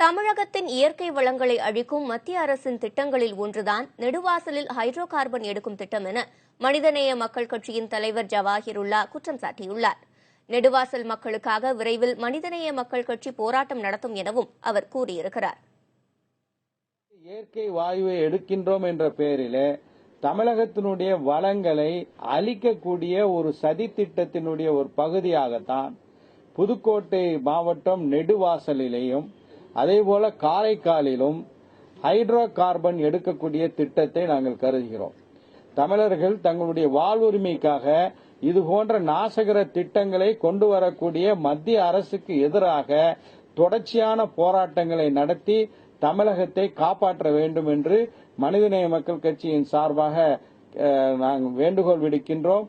தமிழகத்தின் இயற்கை வளங்களை அழிக்கும் மத்திய அரசின் திட்டங்களில் ஒன்றுதான் நெடுவாசலில் ஹைட்ரோ கார்பன் எடுக்கும் திட்டம் என மனிதநேய மக்கள் கட்சியின் தலைவர் ஜவாஹிருல்லா குற்றம் சாட்டியுள்ளார். நெடுவாசல் மக்களுக்காக விரைவில் மனிதநேய மக்கள் கட்சி போராட்டம் நடத்தும் எனவும் அவர் கூறியிருக்கிறார். இயற்கை வாயுவை எடுக்கின்றோம் என்ற பெயரிலே தமிழகத்தினுடைய வளங்களை அழிக்கக்கூடிய ஒரு சதி திட்டத்தினுடைய ஒரு பகுதியாகத்தான் புதுக்கோட்டை மாவட்டம் நெடுவாசலிலேயும் அதேபோல காரைக்காலிலும் ஹைட்ரோ கார்பன் எடுக்கக்கூடிய திட்டத்தை நாங்கள் கருதுகிறோம். தமிழர்கள் தங்களுடைய வாழ்வுரிமைக்காக இது போன்ற நாசகர திட்டங்களை கொண்டு வரக்கூடிய மத்திய அரசுக்கு எதிராக தொடர்ச்சியான போராட்டங்களை நடத்தி தமிழகத்தை காப்பாற்ற வேண்டும் என்று மனிதநேய மக்கள் கட்சியின் சார்பாக நாங்கள் வேண்டுகோள் விடுக்கின்றோம்.